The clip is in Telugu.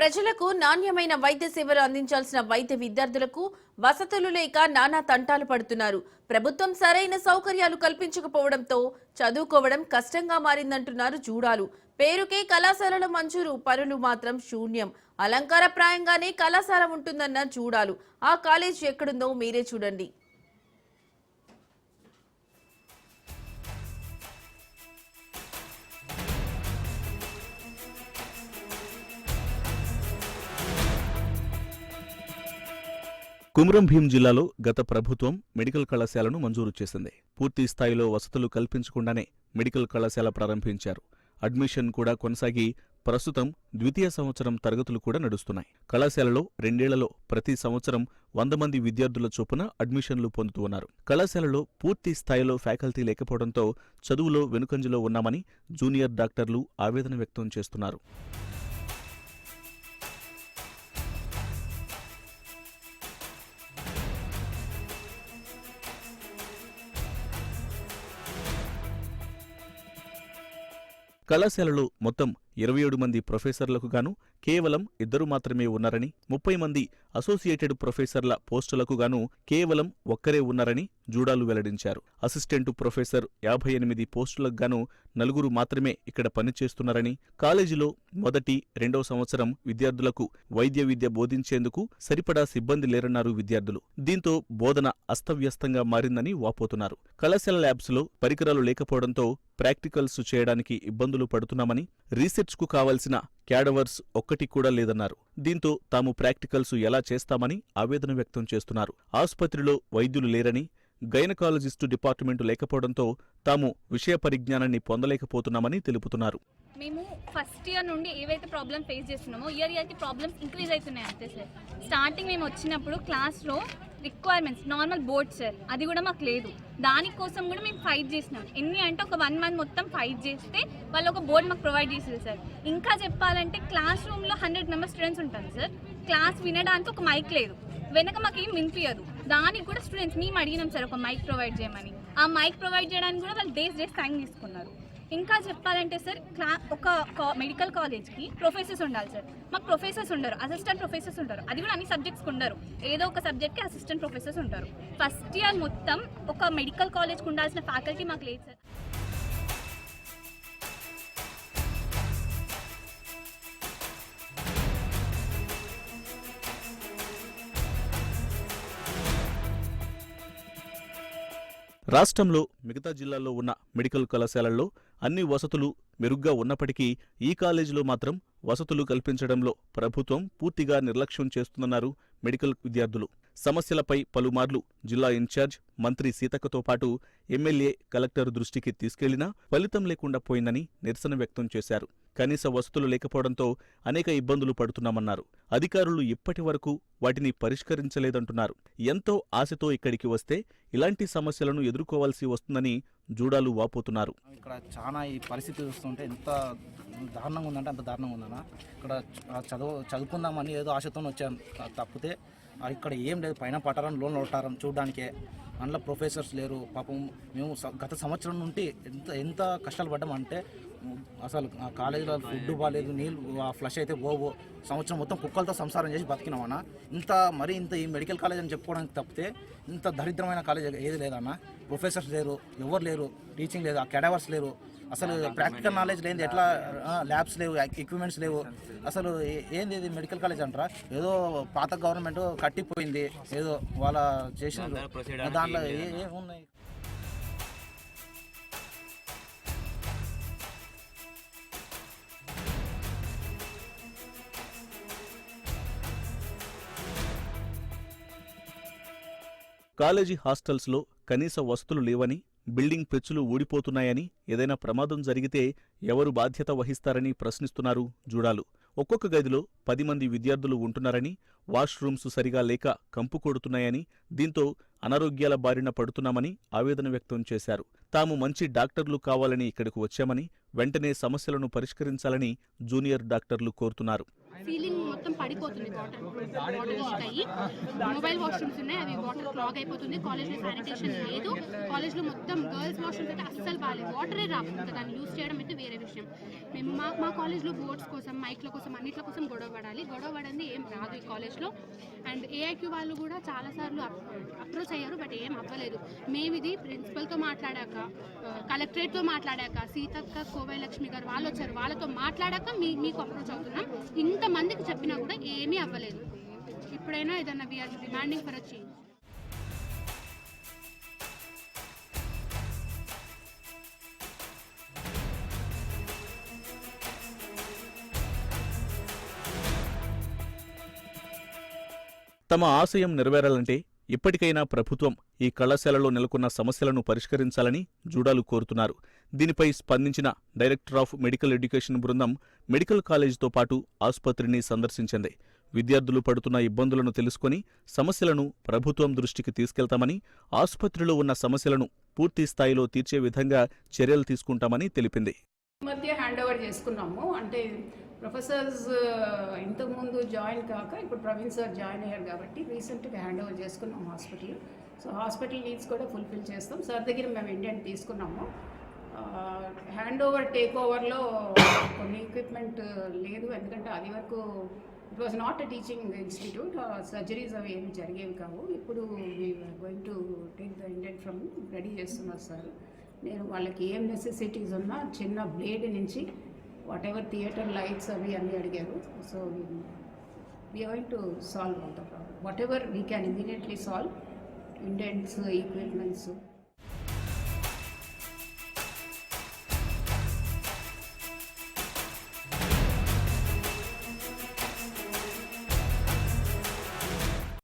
ప్రజలకు నాణ్యమైన వైద్య సేవలు అందించాల్సిన వైద్య విద్యార్థులకు వసతులు లేక నానా తంటాలు పడుతున్నారు. ప్రభుత్వం సరైన సౌకర్యాలు కల్పించకపోవడంతో చదువుకోవడం కష్టంగా మారిందంటున్నారు జూడాలు. పేరుకే కళాశాలల మంజూరు పనులు మాత్రం శూన్యం. అలంకారప్రాయంగానే కళాశాల ఉంటుందన్న జూడాలు. ఆ కాలేజ్ ఎక్కడుందో మీరే చూడండి. కుమరం భీం జిల్లాలో గత ప్రభుత్వం మెడికల్ కళాశాలను మంజూరు చేసింది. పూర్తి స్థాయిలో వసతులు కల్పించకుండానే మెడికల్ కళాశాల ప్రారంభించారు. అడ్మిషన్ కూడా కొనసాగి ప్రస్తుతం ద్వితీయ సంవత్సరం తరగతులు కూడా నడుస్తున్నాయి. కళాశాలలో రెండేళ్ళలో ప్రతి సంవత్సరం వంద మంది విద్యార్థుల చొప్పున అడ్మిషన్లు పొందుతూ ఉన్నారు. కళాశాలలో పూర్తి స్థాయిలో ఫ్యాకల్టీ లేకపోవడంతో చదువులో వెనుకంజలో ఉన్నామని జూనియర్ డాక్టర్లు ఆవేదన వ్యక్తం చేస్తున్నారు. కళాశాలలో మొత్తం ఇరవై ఏడు మంది ప్రొఫెసర్లకు గాను కేవలం ఇద్దరు మాత్రమే ఉన్నారని ముప్పై మంది అసోసియేటెడ్ ప్రొఫెసర్ల పోస్టులకు గాను కేవలం ఒక్కరే ఉన్నారని జూడాలు వెల్లడించారు. అసిస్టెంటు ప్రొఫెసర్ యాభై ఎనిమిది పోస్టులకు గాను నలుగురు మాత్రమే ఇక్కడ పనిచేస్తున్నారని కాలేజీలో మొదటి రెండవ సంవత్సరం విద్యార్థులకు వైద్య విద్య బోధించేందుకు సరిపడా సిబ్బంది లేరన్నారు విద్యార్థులు. దీంతో బోధన అస్తవ్యస్తంగా మారిందని వాపోతున్నారు. కళాశాల ల్యాబ్స్లో పరికరాలు లేకపోవడంతో ప్రాక్టికల్స్ చేయడానికి ఇబ్బందులు పడుతున్నామని మ్యాచ్కు కావలసిన క్యాడవర్స్ ఒక్కటి కూడా లేదన్నారు. దీంతో తాము ప్రాక్టికల్స్ ఎలా చేస్తామని ఆవేదన వ్యక్తం చేస్తున్నారు. ఆసుపత్రిలో వైద్యులు లేరని గైనకాలజిస్టు డిపార్ట్మెంటు లేకపోవడంతో తాము విషయ పరిజ్ఞానాన్ని పొందలేకపోతున్నామని తెలుపుతున్నారు. మేము ఫస్ట్ ఇయర్ నుండి ఏవైతే ప్రాబ్లమ్ ఫేస్ చేస్తున్నామో ఇయర్ ఇయర్కి ప్రాబ్లమ్స్ ఇంక్రీజ్ అవుతున్నాయి అంతే సార్. స్టార్టింగ్ మేము వచ్చినప్పుడు క్లాస్లో రిక్వైర్మెంట్స్ నార్మల్ బోర్డ్ సార్ అది కూడా మాకు లేదు. దానికోసం కూడా మేము ఫైట్ చేసినాం. ఎన్ని అంటే ఒక వన్ మంత్ మొత్తం ఫైట్ చేస్తే వాళ్ళు ఒక బోర్డ్ మాకు ప్రొవైడ్ చేసేది సార్ ఇంకా చెప్పాలంటే క్లాస్ రూమ్లో హండ్రెడ్ మెంబర్స్ స్టూడెంట్స్ ఉంటారు సార్ క్లాస్ వినడానికి ఒక మైక్ లేదు. వెనక మాకు ఏం వినిపించదు దానికి కూడా స్టూడెంట్స్ మేము అడిగినాం సార్ ఒక మైక్ ప్రొవైడ్ చేయమని. ఆ మైక్ ప్రొవైడ్ చేయడానికి కూడా వాళ్ళు డేస్ డేస్ టైం తీసుకున్నారు. ఇంకా చెప్పాలంటే సార్ క్లా ఒక మెడికల్ కాలేజ్కి ప్రొఫెసర్స్ ఉండాలి సార్. మాకు ప్రొఫెసర్స్ ఉండరు అసిస్టెంట్ ప్రొఫెసర్స్ ఉంటారు. అది కూడా అన్ని సబ్జెక్ట్స్కి ఉండరు. ఏదో ఒక సబ్జెక్ట్కి అసిస్టెంట్ ప్రొఫెసర్స్ ఉంటారు. ఫస్ట్ ఇయర్ మొత్తం ఒక మెడికల్ కాలేజ్కి ఉండాల్సిన ఫ్యాకల్టీ మాకు లేదు సార్. రాష్ట్రంలో మిగతా జిల్లాల్లో ఉన్న మెడికల్ కళాశాలల్లో అన్ని వసతులు మెరుగ్గా ఉన్నప్పటికీ ఈ కాలేజీలో మాత్రం వసతులు కల్పించడంలో ప్రభుత్వం పూర్తిగా నిర్లక్ష్యం చేస్తుందన్నారు మెడికల్ విద్యార్థులు. సమస్యలపై పలుమార్లు జిల్లా ఇన్ఛార్జ్ మంత్రి సీతక్కతో పాటు ఎమ్మెల్యే కలెక్టర్ దృష్టికి తీసుకెళ్ళినా ఫలితం లేకుండా పోయిందని నిరసన వ్యక్తం చేశారు. కనీస వసతులు లేకపోవడంతో అనేక ఇబ్బందులు పడుతున్నామన్నారు. అధికారులు ఇప్పటి వరకు వాటిని పరిష్కరించలేదంటున్నారు. ఎంతో ఆశతో ఇక్కడికి వస్తే ఇలాంటి సమస్యలను ఎదుర్కోవాల్సి వస్తుందని జూడాలు వాపోతున్నారు. ఇక్కడ చాలా ఈ పరిస్థితి చూస్తుంటే ఎంత దారుణంగా ఉందంటే అంత దారుణంగా ఉందన్న. ఇక్కడ చదువు చదువుకుందామని ఏదో ఆశతో వచ్చాను. తప్పితే ఇక్కడ ఏం లేదు పైన పట్టారం లోన్ కొట్టారం చూడడానికే. అందులో ప్రొఫెసర్స్ లేరు పాపం మేము గత సంవత్సరం నుండి ఎంత ఎంత కష్టాలు పడ్డామంటే అసలు ఆ కాలేజీలో ఫుడ్ బాగాలేదు నీళ్ళు ఫ్లష్ అయితే పోవు సంవత్సరం మొత్తం కుక్కలతో సంసారం చేసి బతికినామన్న ఇంత మరి ఇంత ఈ మెడికల్ కాలేజ్ అని చెప్పుకోవడానికి తప్పితే ఇంత దరిద్రమైన కాలేజ్ ఏది లేదన్న. ప్రొఫెసర్స్ లేరు ఎవరు లేరు టీచింగ్ లేదు ఆ కెడవర్స్ లేరు. అసలు ప్రాక్టికల్ నాలెడ్జ్ లేని ఎట్లా ల్యాబ్స్ లేవు ఎక్విప్మెంట్స్ లేవు. అసలు ఏ- ఏంది ఇది మెడికల్ కాలేజ్ అంటారా? ఏదో పాత గవర్నమెంట్ కట్టిపోయింది ఏదో వాళ్ళ చేసిన దాంట్లో ఏమున్నాయి? కాలేజీ హాస్టల్స్లో కనీస వసతులు లేవని బిల్డింగ్ పెచ్చులు ఊడిపోతున్నాయని ఏదైనా ప్రమాదం జరిగితే ఎవరు బాధ్యత వహిస్తారని ప్రశ్నిస్తున్నారు జూడాలు. ఒక్కొక్క గదిలో పది మంది విద్యార్థులు ఉంటున్నారని వాష్రూమ్స్ సరిగా లేక కంపు కొడుతున్నాయని దీంతో అనారోగ్యాల బారిన పడుతున్నామని ఆవేదన వ్యక్తం చేశారు. తాము మంచి డాక్టర్లు కావాలని ఇక్కడకు వచ్చామని వెంటనే సమస్యలను పరిష్కరించాలని జూనియర్ డాక్టర్లు కోరుతున్నారు. ఫీలింగ్ మొత్తం పడిపోతుంది water. Water leak mobile washrooms ఉన్నాయి. అవి వాటర్ క్లాగ్ అయిపోతుంది. కాలేజ్లో శానిటేషన్ లేదు. కాలేజ్లో మొత్తం గర్ల్స్ వాష్రూమ్స్ అయితే అస్సలు బాగాలేదు వాటరే రాదు దాన్ని యూస్ చేయడం అయితే వేరే విషయం. మేము మా మా కాలేజ్లో బోర్డ్స్ కోసం మైక్ల కోసం అన్నిట్ల కోసం గొడవ పడాలి. గొడవ పడింది ఏం రాదు ఈ కాలేజ్లో అండ్ ఏఐక్యూ వాళ్ళు కూడా చాలాసార్లు అప్రోచ్ అయ్యారు బట్ ఏం అవ్వలేదు. మేము ఇది ప్రిన్సిపల్తో మాట్లాడాక కలెక్టరేట్తో మాట్లాడాక సీతక్క కోవై లక్ష్మి గారు వాళ్ళు వచ్చారు. వాళ్ళతో మాట్లాడాక మీ మీకు అప్రోచ్ అవుతున్నాం. ఇంతమందికి చెప్పిన కూడా ఏమీ అవ్వలేదు. ఇప్పుడైనా ఏదన్నా we are demanding for a change తమ ఆశయం నెరవేరాలంటే ఇప్పటికైనా ప్రభుత్వం ఈ కళాశాలలో నెలకొన్న సమస్యలను పరిష్కరించాలని జూడాలు కోరుతున్నారు. దీనిపై స్పందించిన డైరెక్టర్ ఆఫ్ మెడికల్ ఎడ్యుకేషన్ బృందం మెడికల్ కాలేజీతో పాటు ఆసుపత్రిని సందర్శించింది. విద్యార్థులు పడుతున్న ఇబ్బందులను తెలుసుకొని సమస్యలను ప్రభుత్వం దృష్టికి తీసుకెళ్తామని ఆసుపత్రిలో ఉన్న సమస్యలను పూర్తి స్థాయిలో తీర్చే విధంగా చర్యలు తీసుకుంటామని తెలిపింది. మధ్య హ్యాండ్ ఓవర్ చేసుకున్నాము. అంటే ప్రొఫెసర్స్ ఇంతకుముందు జాయిన్ కాక ఇప్పుడు ప్రవీణ్ సార్ జాయిన్ అయ్యారు కాబట్టి రీసెంట్గా హ్యాండ్ ఓవర్ చేసుకున్నాం హాస్పిటల్. సో హాస్పిటల్ నీడ్స్ కూడా ఫుల్ఫిల్ చేస్తాం. సార్ దగ్గర మేము ఇండియన్ తీసుకున్నాము. హ్యాండ్ ఓవర్ టేక్ ఓవర్లో కొన్ని ఎక్విప్మెంట్ లేదు. ఎందుకంటే అది వరకు it was not a teaching institute surgeries అవి ఏమి జరిగేవి కావు. ఇప్పుడు going to take the Indian from ready చేస్తున్నారు సార్. నేను వాళ్ళకి ఏం నెసెసిటీస్ ఉన్నా చిన్న బ్లేడ్ నుంచి వాట్ ఎవర్ థియేటర్ లైట్స్ అవి అన్నీ అడిగారు. So we going to solve all the problem whatever we can immediately solve indents equipments